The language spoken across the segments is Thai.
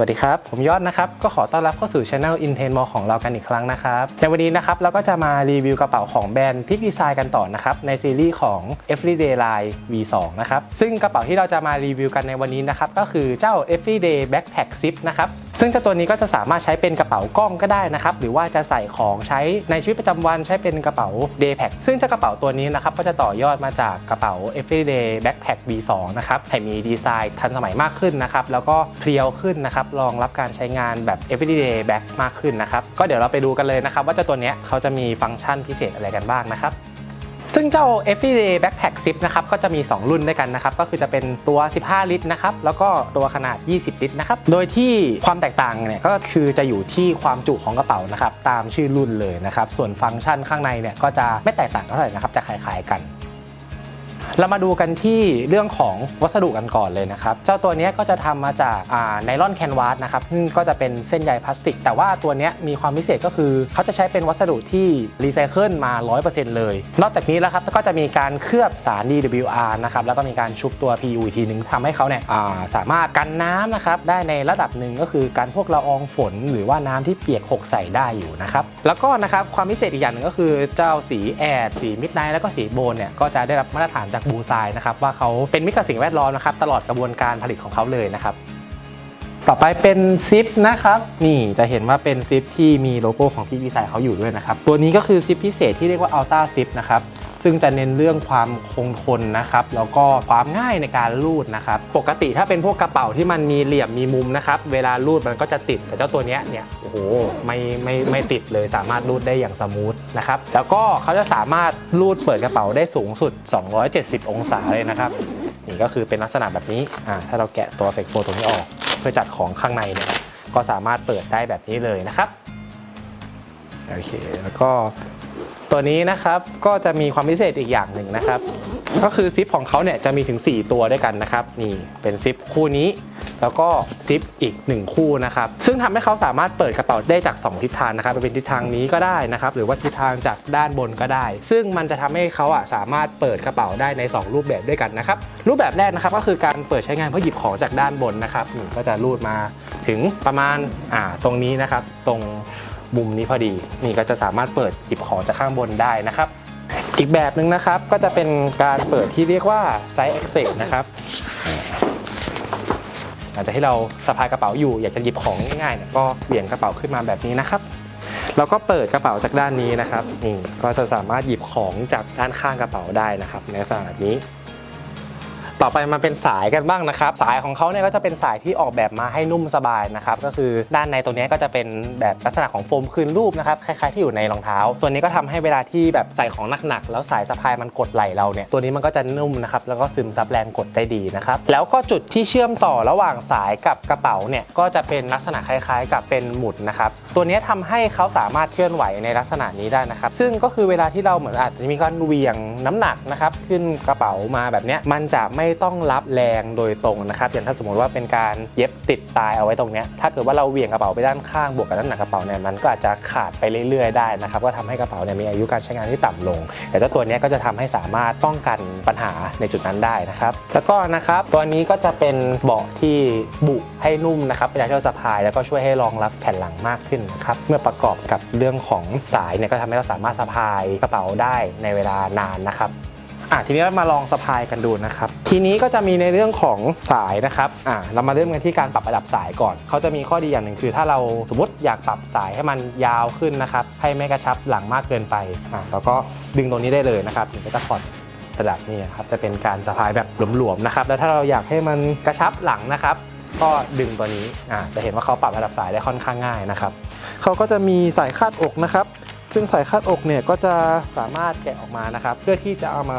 วัสดีครับ ผมยอดนะครับ ก็ขอต้อนรับเข้าสู่ช anel Inten Mall ของเรากันอีกครั้งนะครับ ในวันนี้นะครับ เราก็จะมารีวิวกระเป๋าของแบรนด์พิกดีไซน์กันต่อนะครับ ในซีรีส์ของ Everyday Line V2 นะครับ ซึ่งกระเป๋าที่เราจะมารีวิวกันในวันนี้นะครับ ก็คือเจ้า Everyday Backpack Zip นะครับ ซึ่งเจ้าตัวนี้ก็จะสามารถใช้เป็นกระเป๋ากล้องก็ได้นะครับ หรือว่าจะใส่ของใช้ในชีวิตประจำวันใช้เป็นกระเป๋า Day Pack ซึ่งเจ้ากระเป๋าตัวนี้นะครับก็จะต่อยอดมาจากกระเป๋า Everyday Backpack B2 นะครับให้มีดีไซน์ทันสมัยมากขึ้นนะครับ แล้วก็เพรียวขึ้นนะครับ รองรับการใช้งานแบบ Everyday Back มากขึ้นนะครับ ก็เดี๋ยวเราไปดูกันเลยนะครับ ว่าเจ้าตัวเนี้ยเขาจะมีฟังก์ชันพิเศษอะไรกันบ้างนะครับ ซึ่งเจ้า Everyday Backpack Zip นะครับก็จะมี 2 รุ่นด้วยกันนะครับก็คือจะเป็นตัว 15 ลิตรนะครับแล้วก็ตัวขนาด 20 ลิตรนะครับโดยที่ความแตกต่างเนี่ยก็คือจะอยู่ที่ความจุของกระเป๋านะครับตามชื่อรุ่นเลยนะครับส่วนฟังก์ชันข้างในเนี่ยก็จะไม่แตกต่างเท่าไหร่นะครับจะคล้ายๆกัน เรามาดูกันที่เรื่องของวัสดุกันก่อนเลยนะครับ เจ้าตัวนี้ก็จะทำมาจากไนลอนแคนวาสนะครับซึ่งก็จะเป็นเส้นใยพลาสติก แต่ว่าตัวนี้มีความพิเศษก็คือ เขาจะใช้เป็นวัสดุที่รีไซเคิลมา 100%เลย นอกจากนี้แล้วครับก็จะมีการเคลือบสาร DWR นะครับแล้วก็มีการชุบตัว PU อีกทีนึงทำให้เขาเนี่ยาสามารถกันน้ำนะครับได้ในระดับหนึ่งก็คือการพวกละอองฝน หรือว่าน้ำที่เปียกหกใส่ได้อยู่นะครับแล้วก็นะครับความพิเศษอีกอย่างหนึ่งก็คือเจ้าสีแอดสีมิดไนท์แล้วก็สีโบนเนี่ยก็จะได้รับมาตรฐานจากบูซายนะครับว่าเขาเป็นมิตรกับสิ่งแวดล้อมนะครับตลอดกระบวนการผลิตของเขาเลยนะครับต่อไปเป็นซิปนะครับนี่จะเห็นว่าเป็นซิปที่มีโลโก้ของที่ดีไซน์เขาอยู่ด้วยนะครับตัวนี้ก็คือซิปพิเศษที่เรียกว่าอัลต้าซิปนะครับ ซึ่งจะเน้นเรื่องความคงทนนะครับ แล้วก็ความง่ายในการรูดนะครับ ปกติถ้าเป็นพวกกระเป๋าที่มันมีเหลี่ยมมีมุมนะครับ เวลารูดมันก็จะติดแต่เจ้าตัวเนี้ยเนี่ยโอ้โหไม่ไม่ไม่ติดเลยสามารถรูดได้อย่างสมูทนะครับ แล้วก็เขาจะสามารถรูดเปิดกระเป๋าได้สูงสุด 270 องศาเลยนะครับนี่ก็คือเป็นลักษณะแบบนี้อ่าถ้าเราแกะตัวเฟกโฟตรงนี้ออก เพื่อจัดของข้างในเนี่ยก็สามารถเปิดได้แบบนี้เลยนะครับโอเคแล้วก็ ตัวนี้นะครับก็จะมีความพิเศษอีกอย่างหนึ่งนะครับ ก็คือซิปของเขาเนี่ยจะมีถึง 4 ตัวด้วยกันนะครับนี่เป็นซิปคู่นี้ แล้วก็ซิปอีก 1 คู่นะครับ ซึ่งทำให้เขาสามารถเปิดกระเป๋าได้จาก 2 ทิศทางนะครับเป็นทิศทางนี้ก็ได้นะครับ หรือว่าทิศทางจากด้านบนก็ได้ ซึ่งมันจะทำให้เขาอะสามารถเปิดกระเป๋าได้ใน 2 รูปแบบด้วยกันนะครับ รูปแบบแรกนะครับก็คือการเปิดใช้งานเพื่อหยิบของจากด้านบนนะครับนี่ก็จะรูดมาถึงประมาณอ่าตรงนี้นะครับ ตรง มุมนี้พอดี นี่ก็จะสามารถเปิดหยิบของจากข้างบนได้นะครับ อีกแบบหนึ่งนะครับก็จะเป็นการเปิดที่เรียกว่า Side Access นะครับหลังจากที่เราสะพายกระเป๋าอยู่อยากจะหยิบของง่ายๆเนี่ยก็เบี่ยงกระเป๋าขึ้นมาแบบนี้นะครับแล้วก็เปิดกระเป๋าจากด้านนี้นะครับนี่ก็จะสามารถหยิบของจากด้านข้างกระเป๋าได้นะครับในลักษณะนี้ ต่อไปมาเป็นสายกันบ้างนะครับ สายของเขาเนี่ยก็จะเป็นสายที่ออกแบบมาให้นุ่มสบายนะครับก็คือด้านในตัวนี้ก็จะเป็นแบบลักษณะของโฟมคืนรูปนะครับคล้ายๆที่อยู่ในรองเท้า ตัวนี้ก็ทำให้เวลาที่แบบใส่ของหนักๆแล้วสายสะพายมันกดไหล่เราเนี่ยตัวนี้มันก็จะนุ่มนะครับแล้วก็ซึมซับแรงกดได้ดีนะครับแล้วก็จุดที่เชื่อมต่อระหว่างสายกับกระเป๋าเนี่ยก็จะเป็นลักษณะคล้ายๆ กับเป็นหมุดนะครับตัวนี้ทำให้เขาสามารถเคลื่อนไหวในลักษณะนี้ได้นะครับซึ่งก็คือเวลาที่เราเหมือนอาจจะมีการเวียงน้ำหนักนะครับขึ้นกระเป๋ามาแบบนี้มันจะไม่ต้องรับแรงโดยตรงนะครับอย่างถ้าสมมติว่าเป็นการเย็บติดตายเอาไว้ตรงนี้ถ้าเกิดว่าเราเหวี่ยงกระเป๋าไปด้านข้างบวกกับน้ำหนักกระเป๋าเนี่ยมันก็อาจจะขาดไปเรื่อยๆได้นะครับก็ทำให้กระเป๋าเนี่ยมีอายุการใช้งานที่ต่ำลง แต่เจ้าตัวนี้ก็จะทำให้สามารถป้องกันปัญหาในจุดนั้นได้นะครับแล้วก็นะครับตัวนี้ก็จะเป็นเบาะที่บุให้นุ่มนะครับเวลาที่เราสะพาย แล้วก็ช่วยให้รองรับแผ่นหลังมากขึ้นนะครับเมื่อประกอบกับเรื่องของสายเนี่ยก็ทำให้เราสามารถสะพายกระเป๋าได้ในเวลานานนะครับ อะทีนี้เรามาลองสะพายกันดูนะครับ ทีนี้ก็จะมีในเรื่องของสายนะครับอะเรามาเริ่มกันที่การปรับระดับสายก่อน เขาจะมีข้อดีอย่างหนึ่งคือ ถ้าเราสมมติอยากปรับสายให้มันยาวขึ้นนะครับ ให้ไม่กระชับหลังมากเกินไปอะเราก็ดึงตรงนี้ได้เลยนะครับมันก็จะผ่อนระดับนี้ครับจะเป็นการสะพายแบบหลวมๆนะครับ แล้วถ้าเราอยากให้มันกระชับหลังนะครับ ก็ดึงตัวนี้อะจะเห็นว่าเขาปรับระดับสายได้ค่อนข้างง่ายนะครับเขาก็จะมีสายคาดอกนะครับ ซึ่งสายคาดอกเนี่ยก็จะสามารถแกะออกมานะครับ เพื่อที่จะเอามา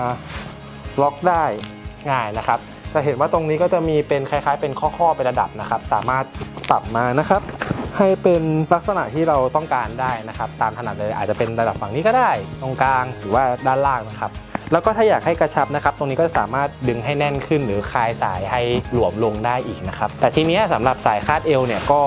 ล็อกได้ง่ายนะครับจะเห็นว่าตรงนี้ก็จะมีเป็นคล้ายๆ เป็นข้อๆเป็นระดับนะครับ สามารถปรับมานะครับ ให้เป็นลักษณะที่เราต้องการได้นะครับ ตามถนัดเลยอาจจะเป็นระดับฝั่งนี้ก็ได้ ตรงกลางหรือว่าด้านล่างนะครับ แล้วก็ถ้าอยากให้กระชับนะครับ ตรงนี้ก็สามารถดึงให้แน่นขึ้น หรือคลายสายให้หลวมลงได้อีกนะครับ แต่ทีนี้ยสำหรับสายคาดเอวเนี่ยก็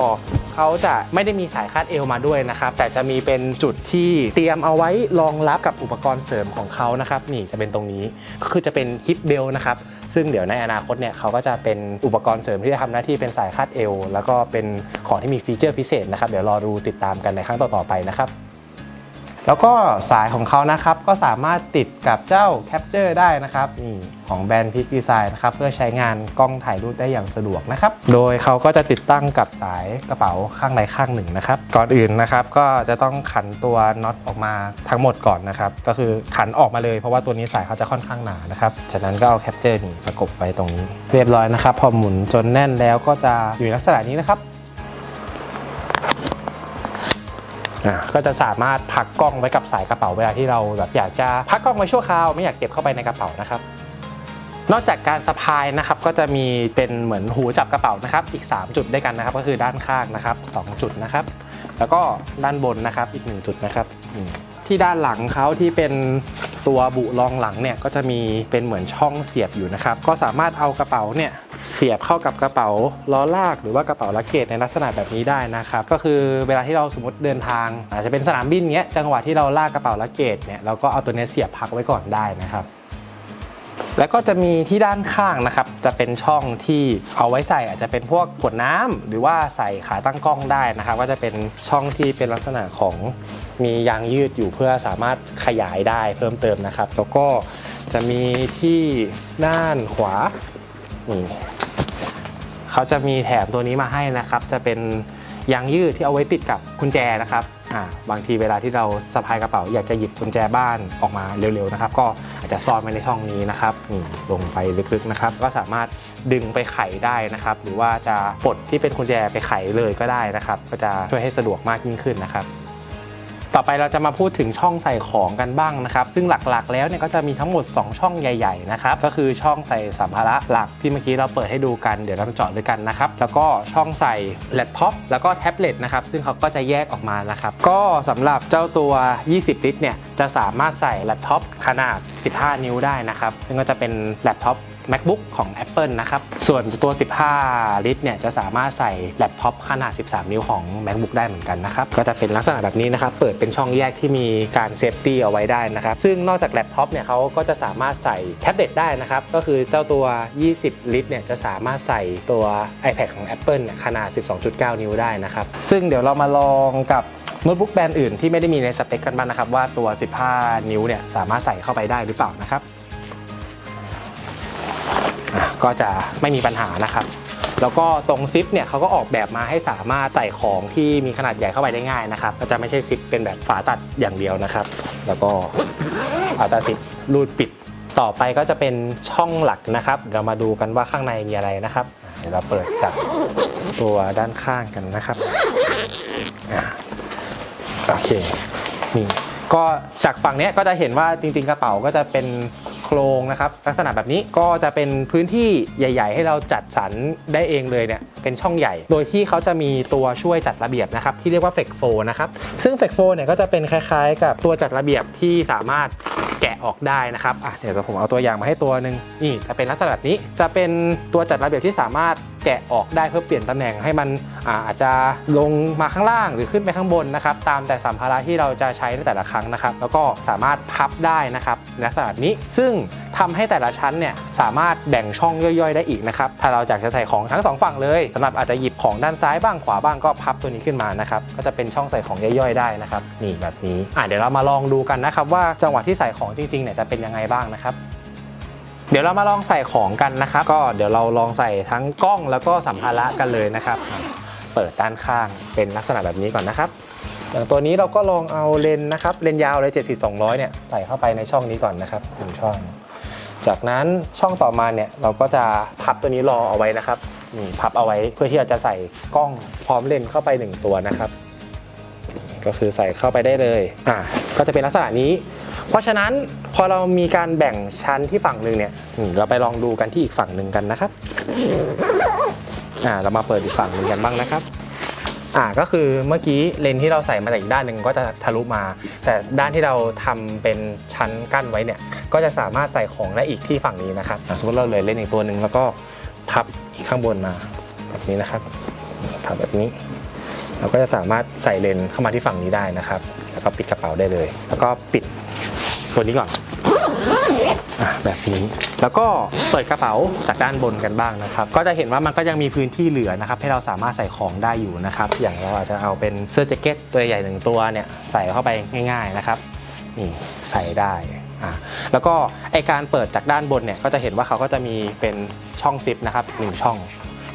เขาจะไม่ได้มีสายคาดเอวมาด้วยนะครับ แต่จะมีเป็นจุดที่เตรียมเอาไว้รองรับกับอุปกรณ์เสริมของเขานะครับ นี่จะเป็นตรงนี้ก็คือจะเป็นฮิปเบลนะครับ ซึ่งเดี๋ยวในอนาคตเนี่ยเขาก็จะเป็นอุปกรณ์เสริมที่จะทำหน้าที่เป็นสายคาดเอวแล้วก็เป็นของที่มีฟีเจอร์พิเศษนะครับ เดี๋ยวรอดูติดตามกันในครั้งต่อๆไปนะครับ แล้วก็สายของเขานะครับก็สามารถติดกับเจ้า Capture ได้นะครับนี่ของแบรนด์พิกดีไซน์นะครับเพื่อใช้งานกล้องถ่ายรูปได้อย่างสะดวกนะครับ โดยเขาก็จะติดตั้งกับสายกระเป๋าข้างใดข้างหนึ่งนะครับ ก่อนอื่นนะครับก็จะต้องขันตัวน็อตออกมาทั้งหมดก่อนนะครับ ก็คือขันออกมาเลยเพราะว่าตัวนี้สายเขาจะค่อนข้างหนานะครับ จากนั้นก็เอา Capture นี่ประกบไว้ตรงนี้ เรียบร้อยนะครับ พอหมุนจนแน่นแล้วก็จะอยู่ในลักษณะนี้นะครับ อะก็จะสามารถพักกล้องไว้กับสายกระเป๋าเวลาที่เราแบบอยากจะพักกล้องไว้ชั่วคราวไม่อยากเก็บเข้าไปในกระเป๋านะครับนอกจากการสะพายนะครับก็จะมีเป็นเหมือนหูจับกระเป๋านะครับ อีก 3 จุดด้วยกันนะครับ ก็คือด้านข้างนะครับ 2 จุดนะครับ แล้วก็ด้านบนนะครับอีก 1 จุดนะครับอื ที่ด้านหลังเขาที่เป็นตัวบุรองหลังเนี่ยก็จะมีเป็นเหมือนช่องเสียบอยู่นะครับ ก็สามารถเอากระเป๋าเนี่ยเสียบเข้ากับกระเป๋าล้อลากหรือว่ากระเป๋าลักเกตในลักษณะแบบนี้ได้นะครับ ก็คือเวลาที่เราสมมติเดินทาง อาจจะเป็นสนามบินเงี้ยจังหวะที่เราลากกระเป๋าลักเกตเนี่ยเราก็เอาตัวเนี้ยเสียบพักไว้ก่อนได้นะครับแล้วก็จะมีที่ด้านข้างนะครับ จะเป็นช่องที่เอาไว้ใส่อาจจะเป็นพวกขวดน้ำหรือว่าใส่ขาตั้งกล้องได้นะครับ ก็จะเป็นช่องที่เป็นลักษณะของ มียางยืดอยู่เพื่อสามารถขยายได้เพิ่มเติมนะครับ แล้วก็จะมีที่ด้านขวานี่เขาจะมีแถมตัวนี้มาให้นะครับ จะเป็นยางยืดที่เอาไว้ติดกับกุญแจนะครับบางทีเวลาที่เราสะพายกระเป๋าอยากจะหยิบกุญแจบ้านออกมาเร็วๆนะครับ ก็อาจจะซ่อนไว้ในช่องนี้นะครับนี่ลงไปลึกๆนะครับ ก็สามารถดึงไปไขได้นะครับ หรือว่าจะปลดที่เป็นกุญแจไปไขเลยก็ได้นะครับ ก็จะช่วยให้สะดวกมากยิ่งขึ้นนะครับ ต่อไปเราจะมาพูดถึงช่องใส่ของกันบ้างนะครับ ซึ่งหลักๆ แล้วเนี่ยก็จะมีทั้งหมด 2 ช่องใหญ่ๆนะครับก็คือช่องใส่สัมภาระหลักที่เมื่อกี้เราเปิดให้ดูกันเดี๋ยวเรามาเจาะด้วยกันนะครับแล้วก็ช่องใส่แล็ปท็อปแล้วก็แท็บเล็ตนะครับซึ่งเขาก็จะแยกออกมานะครับก็สำหรับเจ้าตัว 20 ลิตรเนี่ยจะสามารถใส่แล็ปท็อปขนาด 15 นิ้วได้นะครับ ซึ่งก็จะเป็นแล็ปท็อป MacBook ของ Apple นะครับ ส่วนตัว 15 ลิตรเนี่ยจะสามารถใส่แล็ปท็อปขนาด 13 นิ้วของ MacBook ได้เหมือนกันนะครับ ก็จะเป็นลักษณะแบบนี้นะครับ เปิดเป็นช่องแยกที่มีการเซฟตี้เอาไว้ได้นะครับ ซึ่งนอกจากแล็ปท็อปเนี่ยเขาก็จะสามารถใส่แท็บเล็ตได้นะครับ ก็คือเจ้าตัว 20 ลิตรเนี่ยจะสามารถใส่ตัว iPad ของ Apple ขนาด 12.9 นิ้วได้นะครับ ซึ่งเดี๋ยวเรามาลองกับ โน้ตบุ๊กแบรนด์อื่นที่ไม่ได้มีในสเปคกันบ้างนะครับ ว่าตัว 15 นิ้วเนี่ยสามารถใส่เข้าไปได้หรือเปล่านะครับก็จะไม่มีปัญหานะครับ แล้วก็ตรงซิปเนี่ยเขาก็ออกแบบมาให้สามารถใส่ของที่มีขนาดใหญ่เข้าไปได้ง่ายนะครับ ก็จะไม่ใช่ซิปเป็นแบบฝาตัดอย่างเดียวนะครับ แล้วก็ฝาตัดซิปรูดปิดต่อไปก็จะเป็นช่องหลักนะครับ เรามาดูกันว่าข้างในมีอะไรนะครับเดี๋ยวเราเปิดจากตัวด้านข้างกันนะครับ โอเคนี่ก็จากฝั่งนี้ก็จะเห็นว่าจริงๆกระเป๋าก็จะเป็นโครงนะครับ ลักษณะแบบนี้ก็จะเป็นพื้นที่ใหญ่ ๆ ให้เราจัดสรรได้เองเลยเนี่ยเป็นช่องใหญ่ โดยที่เขาจะมีตัวช่วยจัดระเบียบนะครับที่เรียกว่าเฟกโฟนะครับซึ่งเฟกโฟเนี่ยก็จะเป็นคล้ายๆ กับตัวจัดระเบียบที่สามารถแกะออกได้นะครับอะเดี๋ยวผมเอาตัวอย่างมาให้ตัวหนึ่งนี่จะเป็นลักษณะแบบนี้จะเป็นตัวจัดระเบียบที่สามารถ แกะออกได้เพื่อเปลี่ยนตำแหน่งให้มันอาจจะลงมาข้างล่างหรือขึ้นไปข้างบนนะครับตามแต่สัมภาระที่เราจะใช้ในแต่ละครั้งนะครับ แล้วก็สามารถพับได้นะครับในลักษณะแบบนี้ซึ่งทำให้แต่ละชั้นเนี่ยสามารถแบ่งช่องย่อยๆ ได้อีกนะครับ ถ้าเราอยากจะใส่ของทั้งสองฝั่งเลยสำหรับอาจจะหยิบของด้านซ้ายบ้างขวาบ้างก็พับตัวนี้ขึ้นมานะครับ ก็จะเป็นช่องใส่ของย่อยๆได้นะครับ นี่แบบนี้อะเดี๋ยวเรามาลองดูกันนะครับว่าจังหวะที่ใส่ของจริงๆเนี่ยจะเป็นยังไงบ้างนะครับ เดี๋ยวเรามาลองใส่ของกันนะครับ ก็เดี๋ยวเราลองใส่ทั้งกล้องแล้วก็สัมภาระกันเลยนะครับ เปิดด้านข้างเป็นลักษณะแบบนี้ก่อนนะครับอย่างตัวนี้เราก็ลองเอาเลนนะครับเลนยาวเลย 70 200 เนี่ยใส่เข้าไปในช่องนี้ก่อนนะครับหนึ่งช่อง จากนั้นช่องต่อมาเนี่ยเราก็จะพับตัวนี้รอเอาไว้นะครับนี่พับเอาไว้เพื่อที่เราจะใส่กล้องพร้อมเลนเข้าไปหนึ่งตัวนะครับ ก็คือใส่เข้าไปได้เลยอ่าก็จะเป็นลักษณะนี้ เพราะฉะนั้นพอเรามีการแบ่งชั้นที่ฝั่งหนึ่งเนี่ยเราไปลองดูกันที่อีกฝั่งหนึ่งกันนะครับอ่าเรามาเปิดอีกฝั่งหนึ่งกันบ้างนะครับอ่าก็คือเมื่อกี้เลนที่เราใส่มาจากอีกด้านหนึ่งก็จะทะลุมา แต่ด้านที่เราทำเป็นชั้นกั้นไว้เนี่ย ก็จะสามารถใส่ของได้อีกที่ฝั่งนี้นะครับสมมติเราเลยเลนอีกตัวหนึ่งแล้วก็พับอีกข้างบนมาแบบนี้นะครับพับแบบนี้ เราก็จะสามารถใส่เลนเข้ามาที่ฝั่งนี้ได้นะครับ แล้วก็ปิดกระเป๋าได้เลย แล้วก็ปิด ตัวนี้ก่อนอแบบนี้แล้วก็เปิดกระเป๋าจากด้านบนกันบ้างนะครับก็จะเห็นว่ามันก็ยังมีพื้นที่เหลือนะครับให้เราสามารถใส่ของได้อยู่นะครับอย่างเราอาจจะเอาเป็นเสื้อแจ็คเก็ตตัวใหญ่หนึ่งตัวเนี่ยใส่เข้าไปง่าย ๆนะครับนี่ใส่ได้อะแล้วก็ไอการเปิดจากด้านบนเนี่ยก็จะเห็นว่าเขาก็จะมีเป็นช่องซิปนะครับหนึ่งช่อง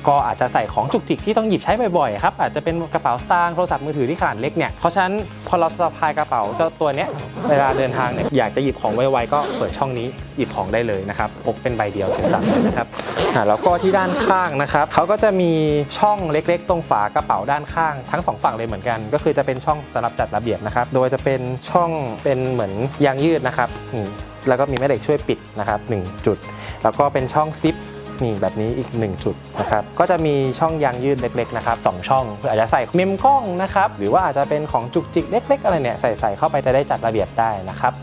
ก็อาจจะใส่ของจุกจิกที่ต้องหยิบใช้บ่อยๆครับอาจจะเป็นกระเป๋าสตางค์โทรศัพท์มือถือที่ขนาดเล็กเนี่ยเพราะฉะนั้นพอเราสะพายกระเป๋าเจ้าตัวเนี้ยเวลาเดินทางเนี่ยอยากจะหยิบของไวๆก็เปิดช่องนี้หยิบของได้เลยนะครับพกเป็นใบเดียวเสร็จสับเลยนะครับอะแล้วก็ที่ด้านข้างนะครับเขาก็จะมีช่องเล็กๆ ตรงฝากระเป๋าด้านข้าง ทั้งสองฝั่งเลยเหมือนกัน ก็คือจะเป็นช่องสำหรับจัดระเบียบนะครับโดยจะเป็นช่องเป็นเหมือนยางยืดนะครับนี่แล้วก็มีแม่เหล็กช่วยปิดนะครับหนึ่งจุด แล้วก็เป็นช่องซิป นี่แบบนี้อีก 1 จุดนะครับก็จะมีช่องยางยืดเล็กๆนะครับสองช่องเพื่ออาจจะใส่เมมกล้องนะครับหรือว่าอาจจะเป็นของจุกจิกเล็ก ๆ อะไรเนี่ยใส่ใส่เข้าไปจะได้จัดระเบียบได้นะครับ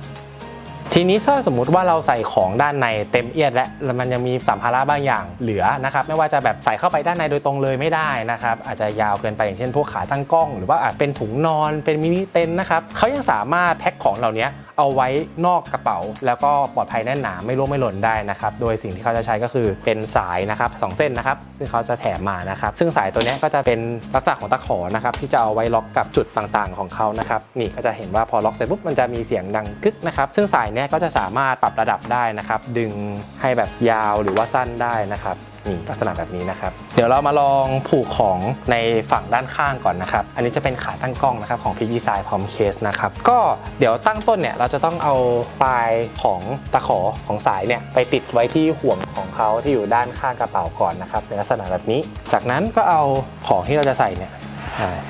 ทีนี้ถ้าสมมุติว่าเราใส่ของด้านในเต็มเอียดและแล้วมันยังมีสัมภาระบางอย่างเหลือนะครับไม่ว่าจะแบบใส่เข้าไปด้านในโดยตรงเลยไม่ได้นะครับอาจจะยาวเกินไปอย่างเช่นพวกขาตั้งกล้อง หรือว่าอาจเป็นถุงนอนเป็นมินิเต็นนะครับเขายังสามารถแพ็คของเหล่านี้เอาไว้นอกกระเป๋า แล้วก็ปลอดภัยแน่นหนาไม่ร่วงไม่หล่นได้นะครับโดยสิ่งที่เขาจะใช้ก็คือเป็นสายนะครับสองเส้นนะครับซึ่งเขาจะแถมมานะครับซึ่งสายตัวนี้ก็จะเป็นลักษณะของตะขอนะครับที่จะเอาไว้ล็อกกับจุดต่างๆ ของเขานะครับนี่ก็จะเห็นว่าพอล็อกเสร็จปุ๊บมันจะมีเสียงดังกึกนะครับซึ่งสายเนี้ยก็จะสามารถปรับระดับได้นะครับ ดึงให้แบบยาวหรือว่าสั้นได้นะครับนี่ลักษณะแบบนี้นะครับ เดี๋ยวเรามาลองผูกของในฝั่งด้านข้างก่อนนะครับ อันนี้จะเป็นขาตั้งกล้องนะครับของ p ี g ีไซน์พร้อมเคสนะครับ ก็เดี๋ยวตั้งต้นเนี่ยเราจะต้องเอาปลายของตะขอของสายเนี่ยไปติดไว้ที่ห่วงของเขาที่อยู่ด้านข้างกระเป๋าก่อนนะครับในลักษณะแบบนี้ จากนั้นก็เอาของที่เราจะใส่เนี่ย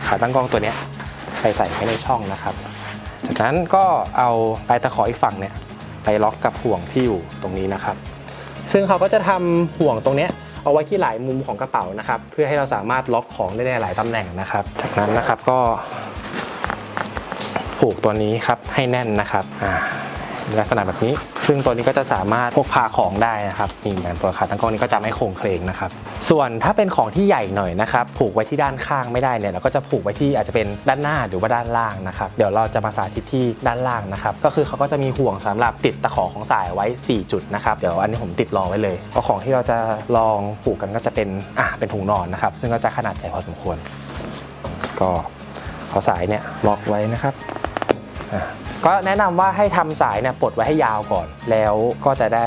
ขาตั้งกล้องตัวเนี้ยไปใส่ไว้ในช่องนะครับ จากนั้นก็เอาปลายตะขออีกฝั่งเนี่ย ไปล็อกกับห่วงที่อยู่ตรงนี้นะครับ ซึ่งเขาก็จะทำห่วงตรงนี้เอาไว้ที่หลายมุมของกระเป๋านะครับ เพื่อให้เราสามารถล็อกของได้ในหลายตำแหน่งนะครับ จากนั้นนะครับก็ผูกตัวนี้ครับให้แน่นนะครับอ่า ลักษณะแบบนี้ ซึ่งตัวนี้ก็จะสามารถพกพาของได้นะครับนี่อย่างตัวขาตั้งกล้องนี้ก็จะไม่โค้งเคลงนะครับ ส่วนถ้าเป็นของที่ใหญ่หน่อยนะครับผูกไว้ที่ด้านข้างไม่ได้เนี่ยเราก็จะผูกไว้ที่อาจจะเป็นด้านหน้าหรือว่าด้านล่างนะครับ เดี๋ยวเราจะมาสาธิตที่ด้านล่างนะครับ ก็คือเขาก็จะมีห่วงสำหรับติดตะขอของสายไว้ 4 จุดนะครับ เดี๋ยวอันนี้ผมติดรอไว้เลยเพราะของที่เราจะลองผูกกันก็จะเป็นอะเป็นถุงนอนนะครับ ซึ่งก็จะขนาดใหญ่พอสมควร ก็เอาสายเนี่ยล็อกไว้นะครับอะ ก็แนะนำว่าให้ทำสายเนี่ยปลดไว้ให้ยาวก่อน แล้วก็จะได้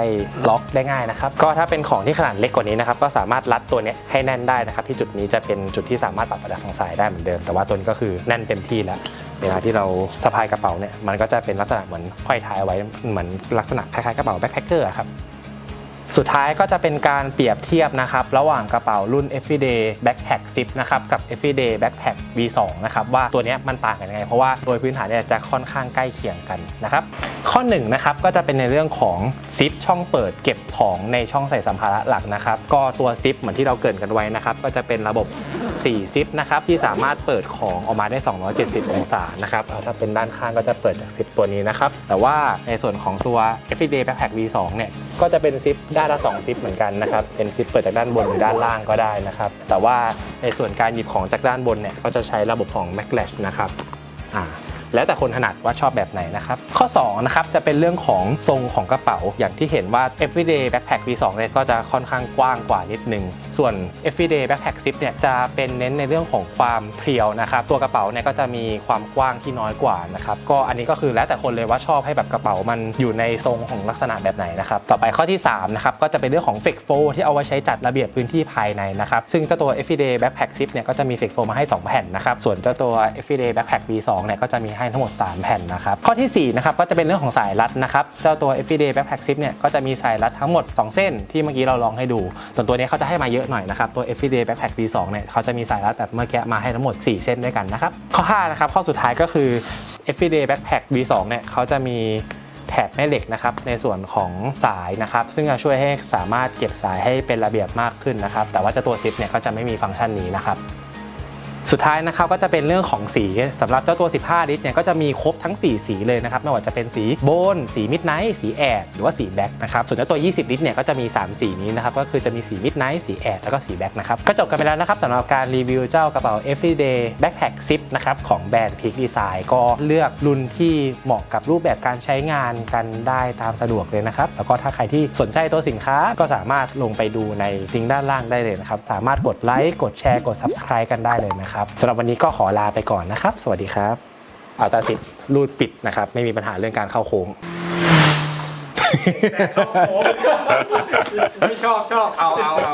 ล็อกได้ง่ายนะครับ ก็ถ้าเป็นของที่ขนาดเล็กกว่านี้นะครับ ก็สามารถรัดตัวนี้ให้แน่นได้นะครับ ที่จุดนี้จะเป็นจุดที่สามารถปรับระดับของสายได้เหมือนเดิม แต่ว่าตัวนี้ก็คือแน่นเต็มที่แล้ว เวลาที่เราสะพายกระเป๋าเนี่ย มันก็จะเป็นลักษณะเหมือนห้อยท้ายไว้ เหมือนลักษณะคล้ายๆกระเป๋าแบ็คแพคเกอร์ครับ สุดท้ายก็จะเป็นการเปรียบเทียบนะครับ ระหว่างกระเป๋ารุ่น Everyday Backpack 10นะครับกับ Everyday Backpack V2 นะครับว่าตัวนี้มันต่างกันยังไง เพราะว่าโดยพื้นฐานเนี่ยจะค่อนข้างใกล้เคียงกันนะครับข้อ1นงนะครับก็จะเป็นในเรื่องของซิปช่องเปิดเก็บของในช่องใส่สัมภาระหลักนะครับ ก็ตัวซิปเหมือนที่เราเกินกันไว้นะครับ ก็จะเป็นระบบ4ซิปนะครับที่สามารถเปิดของออกมาได้ 270 องศานะครับเอาถ้าเป็นด้านข้างก็จะเปิดจากซิปตัวนี้นะครับแต่ว่าในส่วนของตัว Everyday Backpack V2 เนี่ย ก็จะเป็นซิปด้านละ2ซิปเหมือนกันนะครับ เป็นซิปเปิดจากด้านบนหรือด้านล่างก็ได้นะครับ แต่ว่าในส่วนการหยิบของจากด้านบนเนี่ยก็จะใช้ระบบของ m a c l a s h นะครับ อ่า แล้วแต่คนถนัดว่าชอบแบบไหนนะครับ ข้อ2นะครับจะเป็นเรื่องของทรงของกระเป๋า อย่างที่เห็นว่า everyday backpack V2 เนี่ยก็จะค่อนข้างกว้างกว่านิดนึง ส่วน everyday backpack 10เนี่ยจะเป็นเน้นในเรื่องของความเพรียวนะครับ ตัวกระเป๋าเนี่ยก็จะมีความกว้างที่น้อยกว่านะครับ ก็อันนี้ก็คือแล้วแต่คนเลยว่าชอบให้แบบกระเป๋ามันอยู่ในทรงของลักษณะแบบไหนนะครับ ต่อไปข้อที่3นะครับก็จะเป็นเรื่องของ f e x f o ที่เอาไว้ใช้จัดระเบียบพื้นที่ภายในนะครับ ซึ่งเจ้าตัว everyday backpack 10เนี่ยก็จะมี f e x f o มาให้ 2 แผ่นนะครับ ส่วนเจ้าตัว everyday backpack V2 เนี่ยก็จะมีให้ทั้งหมด 3 แผ่นนะครับ ข้อที่4นะครับก็จะเป็นเรื่องของสายรัดนะครับ เจ้าตัว everyday backpack zip เนี่ยก็จะมีสายรัดทั้งหมด 2 เส้นที่เมื่อกี้เราลองให้ดู ส่วนตัวนี้เขาจะให้มาเยอะหน่อยนะครับ ตัว everyday backpack V2 เนี่ยเขาจะมีสายรัดแบบเมื่อกี้มาให้ทั้งหมด 4 เส้นด้วยกันนะครับ ข้อ5นะครับข้อสุดท้ายก็คือ everyday backpack V2 เนี่ยเขาจะมีแถบแม่เหล็กนะครับในส่วนของสายนะครับ ซึ่งจะช่วยให้สามารถเก็บสายให้เป็นระเบียบมากขึ้นนะครับ แต่ว่าจ้าตัวซิปเนี่ยก็จะไม่มีฟังก์ชันนี้นะครับ สุดท้ายนะครับก็จะเป็นเรื่องของสีสำหรับเจ้าตัว 15 ลิตรเนี่ยก็จะมีครบทั้ง 4 สีเลยนะครับไม่ว่าจะเป็นสีโบน สีมิดไนท์สีแอดหรือว่าสีแบ็กนะครับส่วนเจ้าตัว 20 ลิตรเนี่ยก็จะมี 3 สีนี้นะครับก็คือจะมีสีมิดไนท์สีแอดแล้วก็สีแบ็กนะครับก็จบกันไปแล้วนะครับสำหรับการรีวิวเจ้ากระเป๋า everyday backpack zip นะครับของแบรนด์ Peak Design ก็เลือกรุ่นที่เหมาะกับรูปแบบการใช้งานกันได้ตามสะดวกเลยนะครับแล้วก็ถ้าใครที่สนใจตัวสินค้าก็สามารถลงไปดูในลิงก์ด้านล่างได้เลยนะครับสามารถกดไลค์กดแชร์กด subscribe กันได้เลยนะครับสำหรับวันนี้ก็ขอลาไปก่อนนะครับ สวัสดีครับเอาตาสิทธิ์รูดปิดนะครับ ไม่มีปัญหาเรื่องการเข้าโค้ง ไม่ชอบชอบเอาเอาเอา